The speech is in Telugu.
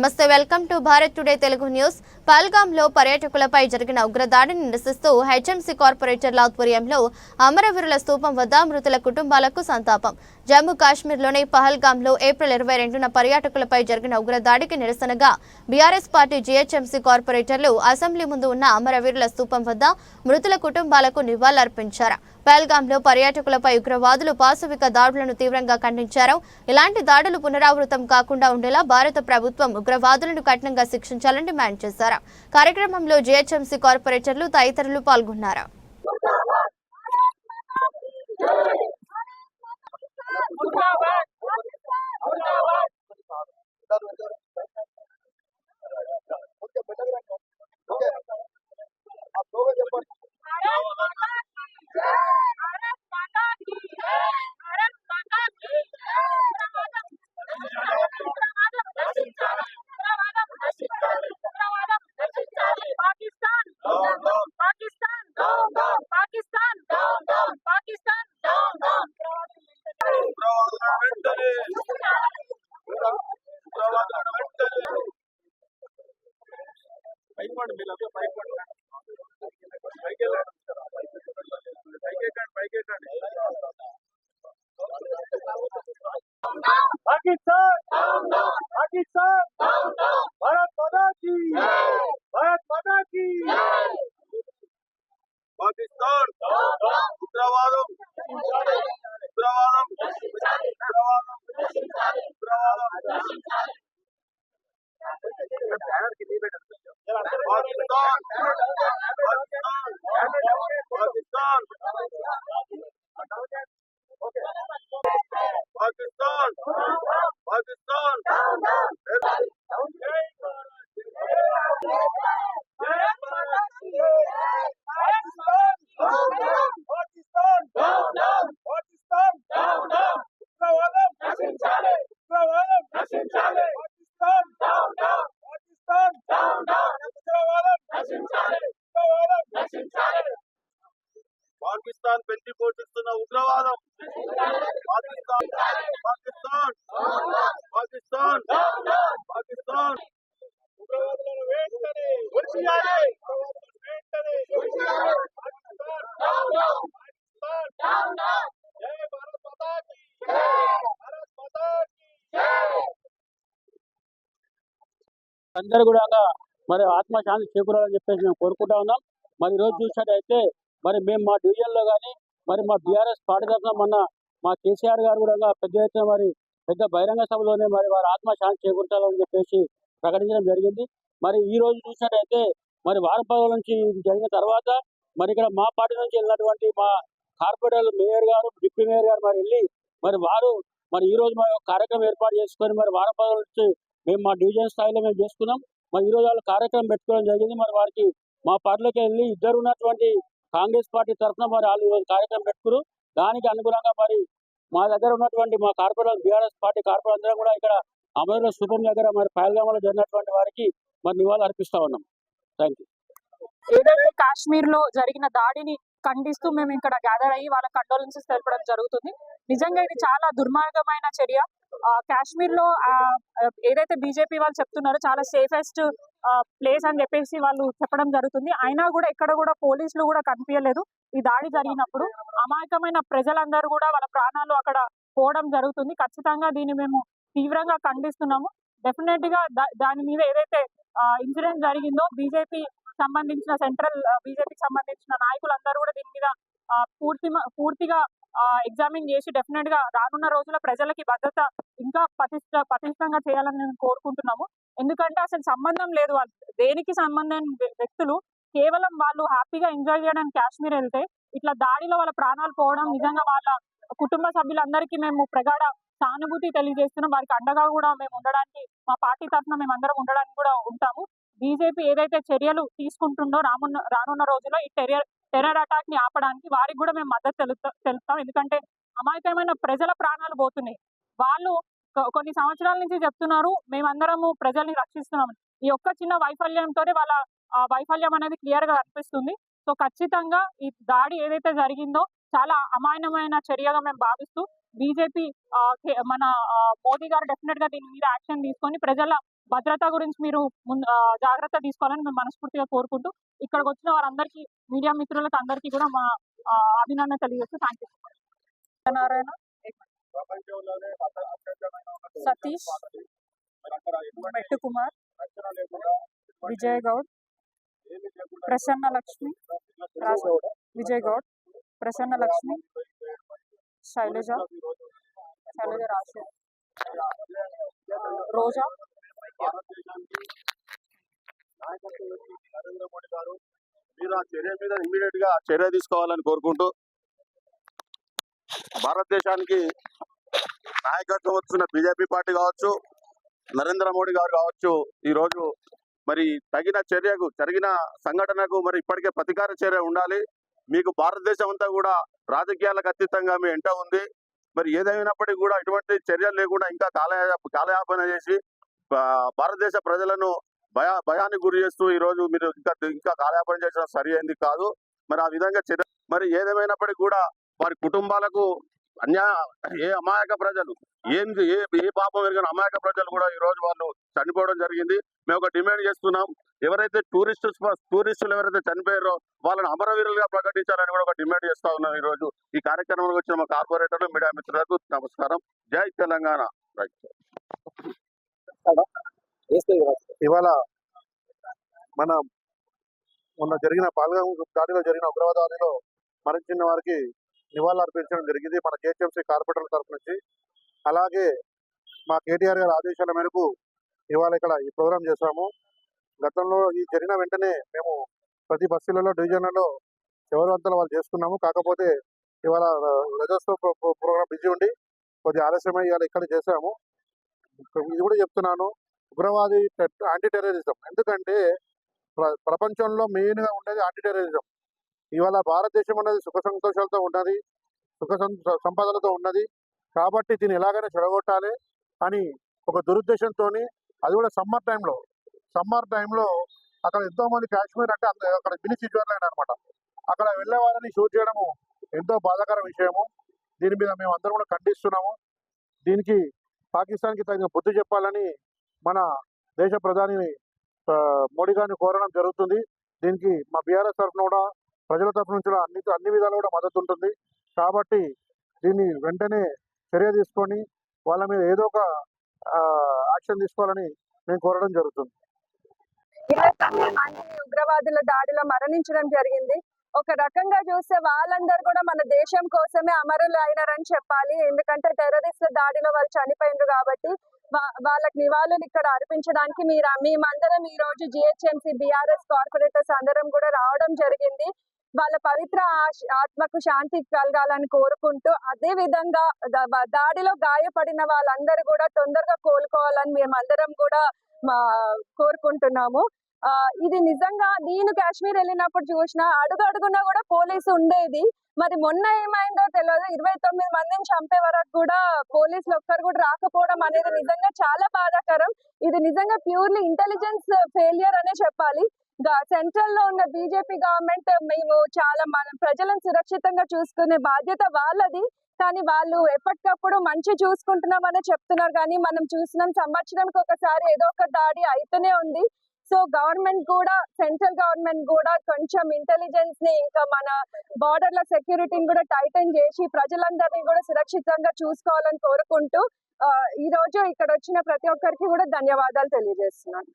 నమస్తే welcome to Bharat today Telugu news. పల్గాంలో పర్యాటకులపై జరిగిన ఉగ్రదాడిని నిరసిస్తూ హెచ్ఎంసీ కార్పొరేటర్ల ఆధ్వర్యంలో అమరవీరుల స్థూపం వద్ద మృతుల కుటుంబాలకు సంతాపం. జమ్మూ కాశ్మీర్లోని పహల్గాంలో ఏప్రిల్ ఇరవై రెండున పర్యాటకులపై జరిగిన ఉగ్రదాడికి నిరసనగా బీఆర్ఎస్ పార్టీ జీహెచ్ఎంసీ కార్పొరేటర్లు అసెంబ్లీ ముందు ఉన్న అమరవీరుల స్థూపం వద్ద మృతుల కుటుంబాలకు నివాళులర్పించారు. పహల్గాంలో పర్యాటకులపై ఉగ్రవాదులు పాశవిక దాడులను తీవ్రంగా ఖండించారు. ఇలాంటి దాడులు పునరావృతం కాకుండా ఉండేలా భారత ప్రభుత్వం ఉగ్రవాదులను కఠినంగా శిక్షించాలని డిమాండ్ చేశారు. కార్యక్రమంలో జీహెచ్ఎంసీ కార్పొరేటర్లు తదితరులు పాల్గొన్నారు. భయపడి మీరు అందరూ భయపడి పైకి వెళ్ళండి పైకి ఎక్కండి పైకి ఎక్కండి పాకిస్తాన్ పాకిస్తాన్ భారత్ మాతా కీ భారత్ మాతా కీ పాకిస్తాన్ ఉగ్రవాదం ఉగ్రవాదం ఉగ్రవాదం ఉగ్రవాదం పాకిస్తాన్ పాకిస్తాన్ పాకిస్తాన్ పాకిస్తాన్ పాకిస్తాన్ పాకిస్తాన్ ఉగ్రవాదం ఉగ్రవాదం పాకిస్తాన్ పాకిస్తాన్ ఉగ్రవాదం ఉగ్రవాదం పాకిస్తాన్ పెంచి పోషిస్తున్న ఉగ్రవాదం పాకిస్తాన్ పాకిస్తాన్! పాకిస్తాన్! పాకిస్తాన్! ఉగ్రవాదులను వెంటనే వెంటనే పాకిస్తాన్! జై భారత్ మాతా కీ భారత్ మాతా కీ అందరూ కూడా మరి ఆత్మశాంతి చేకూరాలని చెప్పేసి మేము కోరుకుంటా ఉన్నాం. మరి ఈరోజు రోజు చూసినట్టయితే మరి మేము మా డివిజన్లో కానీ మరి మా బీఆర్ఎస్ పార్టీ తరఫున మొన్న మా కేసీఆర్ గారు కూడా పెద్ద ఎత్తున మరి పెద్ద బహిరంగ సభలోనే మరి వారి ఆత్మశాంతి చేకూర్చాలని చెప్పేసి ప్రకటించడం జరిగింది. మరి ఈ రోజు చూసినట్టయితే మరి వారం పదవుల నుంచి ఇది జరిగిన తర్వాత మరి ఇక్కడ మా పార్టీ నుంచి వెళ్ళినటువంటి మా కార్పొరేటర్ మేయర్ గారు డిప్యూటీ మేయర్ గారు మరి వెళ్ళి మరి వారు మరి ఈ రోజు మా కార్యక్రమం ఏర్పాటు చేసుకొని మరి వారం పదవుల నుంచి మేము మా డివిజన్ స్థాయిలో మేము చేసుకున్నాం. మరి ఈ రోజు వాళ్ళు కార్యక్రమం పెట్టుకోవడం జరిగింది. మరి వారికి మా పార్టీలోకి వెళ్ళి ఇద్దరు ఉన్నటువంటి కాంగ్రెస్ పార్టీ తరఫున మరి వాళ్ళు ఈరోజు కార్యక్రమం పెట్టుకురు. దానికి అనుగుణంగా మరి మా దగ్గర ఉన్నటువంటి మా కార్పొరేటర్ బీఆర్ఎస్ పార్టీ కార్పొరేటర్ అందరం కూడా ఇక్కడ అమరుల స్థూపం దగ్గర మరి పహల్గామలో జరిగినటువంటి వారికి మరి నివాళులు అర్పిస్తా ఉన్నాం. థ్యాంక్ యూ ఏదైతే కాశ్మీర్లో జరిగిన దాడిని ఖండిస్తూ మేము ఇక్కడ గ్యాదర్ అయ్యి వాళ్ళ కండోలెన్సెస్ తెలపడం జరుగుతుంది. నిజంగా ఇది చాలా దుర్మార్గమైన చర్య. కాశ్మీర్లో ఏదైతే బీజేపీ వాళ్ళు చెప్తున్నారో చాలా సేఫెస్ట్ ప్లేస్ అని చెప్పేసి వాళ్ళు చెప్పడం జరుగుతుంది. అయినా కూడా ఎక్కడ కూడా పోలీసులు కూడా కనిపించలేదు ఈ దాడి జరిగినప్పుడు అమాయకమైన ప్రజలందరూ కూడా వాళ్ళ ప్రాణాలు అక్కడ పోవడం జరుగుతుంది. ఖచ్చితంగా దీన్ని మేము తీవ్రంగా ఖండిస్తున్నాము. డెఫినెట్గా దా- దాని మీద ఏదైతే ఇన్సిడెంట్ జరిగిందో బీజేపీ సంబంధించిన సెంట్రల్ బీజేపీకి సంబంధించిన నాయకులందరూ కూడా దీని మీద పూర్తి మ- పూర్తిగా ఎగ్జామిన్ చేసి డెఫినెట్గా రానున్న రోజుల ప్రజలకి భద్రత ఇంకా పటిష్ట పటిష్టంగా చేయాలని మేము కోరుకుంటున్నాము. ఎందుకంటే అసలు సంబంధం లేదు. దేనికి సంబంధం వ్యక్తులు కేవలం వాళ్ళు హ్యాపీగా ఎంజాయ్ చేయడానికి కాశ్మీర్ వెళ్తే ఇట్లా దాడిలో వాళ్ళ ప్రాణాలు పోవడం నిజంగా వాళ్ళ కుటుంబ సభ్యులందరికీ మేము ప్రగాఢ సానుభూతి తెలియజేస్తున్నాం. వారికి అండగా కూడా మేము ఉండడానికి మా పార్టీ తరఫున మేము అందరం ఉండడానికి కూడా ఉంటాము. బీజేపీ ఏదైతే చర్యలు తీసుకుంటుందో రానున్న రానున్న రోజుల్లో ఈ టెర్రర్ టెర్రర్ అటాక్ని ఆపడానికి వారికి కూడా మేము మద్దతు తెలుపుతా తెలుపుతాం ఎందుకంటే అమాయకమైన ప్రజల ప్రాణాలు పోతున్నాయి. వాళ్ళు కొన్ని సంవత్సరాల నుంచి చెప్తున్నారు మేమందరము ప్రజల్ని రక్షిస్తున్నాం ఈ ఒక్క చిన్న వైఫల్యంతోనే వాళ్ళ వైఫల్యం అనేది క్లియర్గా కనిపిస్తుంది. సో ఖచ్చితంగా ఈ దాడి ఏదైతే జరిగిందో చాలా అమాయనమైన చర్యగా మేము భావిస్తూ బీజేపీ మన మోదీ గారు డెఫినెట్గా దీని మీద యాక్షన్ తీసుకొని ప్రజల భద్రత గురించి మీరు ముందు జాగ్రత్త తీసుకోవాలని మేము మనస్ఫూర్తిగా కోరుకుంటూ ఇక్కడికి వచ్చిన వారందరికీ మీడియా మిత్రులకు అందరికీ కూడా మా అభినందన తెలియజేస్తూ థ్యాంక్ యూ నారాయణ ప్రపంచంలోనే సతీష్. మెట్టు కుమార్. విజయ్ గౌడ్. ప్రసన్న లక్ష్మి. విజయ్ గౌడ్. ప్రసన్న లక్ష్మి. శైలజ. శైలజ రాజు రోజా. నరేంద్ర మోడీ గారు మీరు ఆ చర్య మీద ఇమ్మీడియట్గా చర్య తీసుకోవాలని కోరుకుంటూ భారతదేశానికి నాయకత్వం వస్తున్న బీజేపీ పార్టీ కావచ్చు నరేంద్ర మోడీ గారు కావచ్చు ఈ రోజు మరి తగిన చర్యకు జరిగిన సంఘటనకు మరి ఇప్పటికే ప్రతీకార చర్య ఉండాలి. మీకు భారతదేశం అంతా కూడా రాజకీయాలకు అతీతంగా మీ ఎంట ఉంది. మరి ఏదైనప్పటికీ కూడా ఇటువంటి చర్యలు లేకుండా ఇంకా కాలయా కాలయాపన చేసి భారతదేశ ప్రజలను భయ భయానికి గురి చేస్తూ ఈ రోజు మీరు ఇంకా ఇంకా కాలయాపన చేసిన సరి అయింది కాదు. మరి ఆ విధంగా చర్య మరి ఏదేమైనప్పటికీ కూడా వారి కుటుంబాలకు అన్యా ఏ అమాయక ప్రజలు ఏం ఏ ఏ పాపం ఎరిగిన అమాయక ప్రజలు కూడా ఈ రోజు వాళ్ళు చనిపోవడం జరిగింది. మేము ఒక డిమాండ్ చేస్తున్నాం. ఎవరైతే టూరిస్ట్ టూరిస్టులు ఎవరైతే చనిపోయారో వాళ్ళని అమరవీరులుగా ప్రకటించాలని కూడా ఒక డిమాండ్ చేస్తా ఉన్నాం ఈ రోజు ఈ కార్యక్రమంలో వచ్చిన మా కార్పొరేటర్లు మీడియా మిత్రులకు నమస్కారం. జై తెలంగాణ. రైట్. ఇవాళ మన మొన్న జరిగిన పాల్గాం దాడిలో జరిగిన ఉగ్రవాదాడిలో మరణించిన వారికి నివాళులర్పించడం జరిగింది. మన కేహెచ్ఎంసీ కార్పొరేటర్ల తరఫు నుంచి. అలాగే మా కేటీఆర్ గారి ఆదేశాల మేరకు ఇవాళ ఇక్కడ ఈ ప్రోగ్రాం చేశాము. గతంలో ఈ జరిగిన వెంటనే మేము ప్రతి బస్సులలో డివిజన్లలో చివరి వంతలు వాళ్ళు చేసుకున్నాము. కాకపోతే ఇవాళ రజోత్సవ ప్రోగ్రాం బిజీ ఉండి కొద్దిగా ఆలస్యమై ఇవాళ ఇక్కడ చేశాము. ఇది కూడా చెప్తున్నాను. ఉగ్రవాది యాంటీ టెర్రరిజం ఎందుకంటే ప్ర- ప్రపంచంలో మెయిన్గా ఉండేది యాంటీ టెర్రరిజం ఇవాళ భారతదేశం అనేది సుఖ సంతోషాలతో ఉన్నది సుఖ సంపదలతో ఉన్నది. కాబట్టి దీన్ని ఎలాగైనా చెడగొట్టాలి అని ఒక దురుద్దేశంతో అది కూడా సమ్మర్ టైంలో. సమ్మర్ టైంలో అక్కడ ఎంతో మంది కాశ్మీర్ అంటే అంద- అక్కడ మినీ స్విట్జర్లాండ్ అనమాట అక్కడ వెళ్ళే వాళ్ళని షూట్ చేయడము ఎంతో బాధాకర విషయము. దీని మీద మేము అందరం కూడా ఖండిస్తున్నాము. దీనికి పాకిస్తాన్కి తగిన బుద్ధి చెప్పాలని మన దేశ ప్రధాని మోడీ గారిని కోరడం జరుగుతుంది. దీనికి మా బీఆర్ఎస్ తరఫున కూడా ప్రజల తరఫు నుంచి కూడా అన్ని అన్ని విధాలు కూడా మద్దతు ఉంటుంది. కాబట్టి దీన్ని వెంటనే చర్య తీసుకొని వాళ్ళ మీద ఏదో ఒక యాక్షన్ తీసుకోవాలని మేము కోరడం జరుగుతుంది. ఉగ్రవాదుల దాడిలో మరణించడం జరిగింది. ఒక రకంగా చూస్తే వాళ్ళందరూ కూడా మన దేశం కోసమే అమరులు అయినారని చెప్పాలి. ఎందుకంటే టెర్రరిస్ట్ దాడిలో వాళ్ళు చనిపోయిండ్రు కాబట్టి వాళ్ళకి నివాళులు ఇక్కడ అర్పించడానికి మీరు మేమందరం ఈ రోజు జిహెచ్ఎంసీ బీఆర్ఎస్ కార్పొరేటర్స్ అందరం కూడా రావడం జరిగింది. వాళ్ళ పవిత్ర ఆత్మకు శాంతి కలగాలని కోరుకుంటూ అదే విధంగా దాడిలో గాయపడిన వాళ్ళందరూ కూడా తొందరగా కోలుకోవాలని మేమందరం కూడా మా కోరుకుంటున్నాము. ఇది నిజంగా నేను కాశ్మీర్ వెళ్ళినప్పుడు చూసిన అడుగు అడుగున కూడా పోలీసు ఉండేది. మరి మొన్న ఏమైందో తెలియదు ఇరవై తొమ్మిది మందిని చంపే వరకు కూడా పోలీసులు ఒక్కరు కూడా రాకపోవడం అనేది నిజంగా చాలా బాధాకరం. ఇది నిజంగా ప్యూర్లీ ఇంటెలిజెన్స్ ఫెయిలియర్ అనే చెప్పాలి. సెంట్రల్లో ఉన్న బీజేపీ గవర్నమెంట్ మేము చాలా మన ప్రజలను సురక్షితంగా చూసుకునే బాధ్యత వాళ్ళది. కానీ వాళ్ళు ఎప్పటికప్పుడు మంచి చూసుకుంటున్నామని చెప్తున్నారు. కానీ మనం చూసినాం సంవత్సరానికి ఒకసారి ఏదో ఒక దాడి అయితేనే ఉంది. సో గవర్నమెంట్ కూడా సెంట్రల్ గవర్నమెంట్ కూడా కొంచెం ఇంటెలిజెన్స్ని ఇంకా మన బార్డర్ల సెక్యూరిటీని కూడా టైటన్ చేసి ప్రజలందరినీ కూడా సురక్షితంగా చూసుకోవాలని కోరుకుంటూ ఈ రోజు ఇక్కడ వచ్చిన ప్రతి ఒక్కరికి కూడా ధన్యవాదాలు తెలియజేస్తున్నాను.